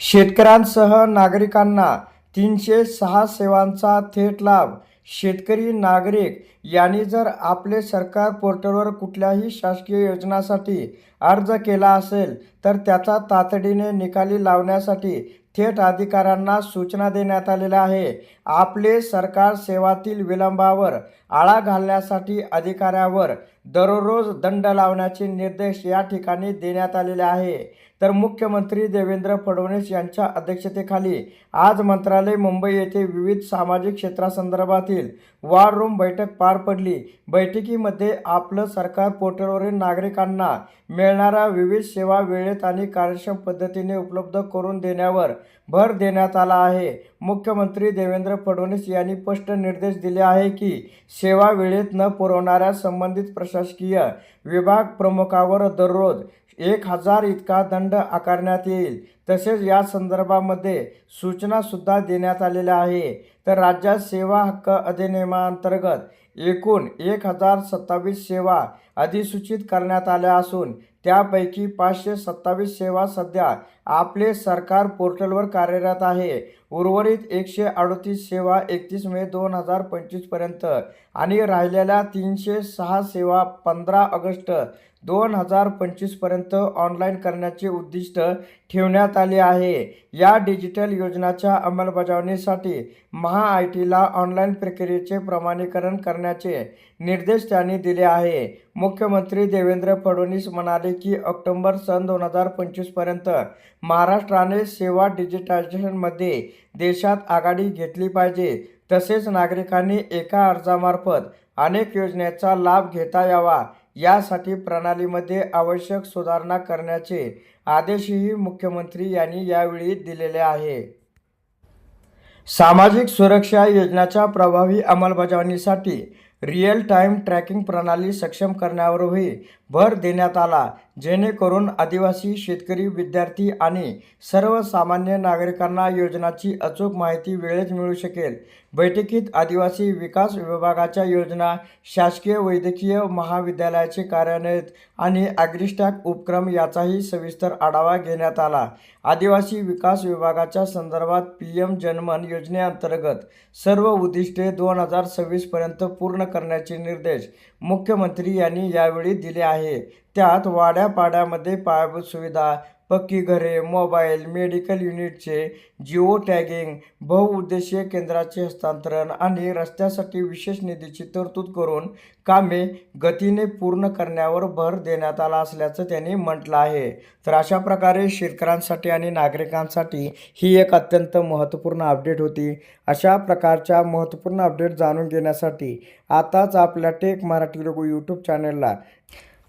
शेतकऱ्यांसह नागरिकांना तीनशे सहा सेवांचा थेट लाभ. शेतकरी नागरिक यांनी जर आपले सरकार पोर्टलवर कुठल्याही शासकीय योजनासाठी अर्ज केला असेल तर त्याचा तातडीने निकाली लावण्यासाठी थेट अधिकाऱ्यांना सूचना देण्यात आलेल्या आहे. आपले सरकार सेवातील विलंबावर आळा घालण्यासाठी अधिकाऱ्यावर दररोज दंड लावण्याचे निर्देश या ठिकाणी देण्यात आलेले आहे. तर मुख्यमंत्री देवेंद्र फडणवीस यांच्या अध्यक्षतेखाली आज मंत्रालय मुंबई येथे विविध सामाजिक क्षेत्रासंदर्भातील वॉर रूम बैठक पार पडली. बैठकीमध्ये आपलं सरकार पोर्टलवरील नागरिकांना मिळणाऱ्या विविध सेवा वेळेत आणि कार्यक्षम पद्धतीने उपलब्ध करून देण्यावर भर देण्यात आला आहे. मुख्यमंत्री देवेंद्र फडणवीस यांनी स्पष्ट निर्देश दिले आहे की सेवा वेळेत न पुरवणाऱ्या संबंधित प्रशासकीय विभाग प्रमुखावर दररोज एक हजार इतका दंड आकारण्यात येईल. तसेच या संदर्भामध्ये सूचनासुद्धा देण्यात आलेल्या आहे. तर राज्यात सेवा हक्क अधिनियमाअंतर्गत एकूण एक हजार सत्तावीस सेवा अधिसूचित करण्यात आल्या असून त्यापैकी पाचशे सत्तावीस सेवा सध्या आपले सरकार पोर्टलवर कार्यरत आहे. उर्वरित एकशे अडतीस सेवा एकतीस मे दोन हजार पंचवीसपर्यंत आणि राहिलेल्या तीनशे सहा सेवा पंधरा ऑगस्ट दोन हजार पंचवीसपर्यंत ऑनलाईन करण्याचे उद्दिष्ट ठेवण्यात आले आहे. या डिजिटल योजनाच्या अंमलबजावणीसाठी महा आय टीला ऑनलाईन प्रक्रियेचे प्रमाणीकरण करण्याचे निर्देश त्यांनी दिले आहे. मुख्यमंत्री देवेंद्र फडणवीस म्हणाले की ऑक्टोंबर सन दोन हजार पंचवीसपर्यंत महाराष्ट्राने सेवा डिजिटायझेशनमध्ये देशात आघाडी घेतली पाहिजे. तसेच नागरिकांनी एका अर्जामार्फत अनेक योजनेचा लाभ घेता यावा. यासाठी प्रणालीमध्ये आवश्यक सुधारणा करण्याचे आदेशही मुख्यमंत्री यांनी यावेळी दिलेले आहे. सामाजिक सुरक्षा योजनाच्या प्रभावी अंमलबजावणीसाठी रिअल टाईम ट्रॅकिंग प्रणाली सक्षम करण्यावरही भर देण्यात आला. जेणेकरून आदिवासी शेतकरी विद्यार्थी आणि सर्वसामान्य नागरिकांना योजनाची अचूक माहिती वेळेत मिळू शकेल. बैठकीत आदिवासी विकास विभागाच्या योजना शासकीय वैद्यकीय महाविद्यालयाचे कार्यान्वित आणि ॲग्रिस्टॅक उपक्रम याचाही सविस्तर आढावा घेण्यात आला. आदिवासी विकास विभागाच्या संदर्भात पी एम जनमन योजनेअंतर्गत सर्व उद्दिष्टे दोन हजार सव्वीसपर्यंत पूर्ण करण्याचे निर्देश मुख्यमंत्री यांनी यावेळी दिले आहे. त्यात वाड्यापाड्यामध्ये पायाभूत सुविधा पक्की घरे मोबाईल मेडिकल युनिटचे जिओ टॅगिंग बहुउद्देशीय केंद्राचे हस्तांतरण आणि रस्त्यासाठी विशेष निधीची तरतूद करून कामे गतीने पूर्ण करण्यावर भर देण्यात आला असल्याचं त्यांनी म्हटलं आहे. तर अशा प्रकारे शेतकऱ्यांसाठी आणि नागरिकांसाठी ही एक अत्यंत महत्त्वपूर्ण अपडेट होती. अशा प्रकारच्या महत्त्वपूर्ण अपडेट जाणून घेण्यासाठी आताच आपल्या टेक मराठी लोक यूट्यूब चॅनलला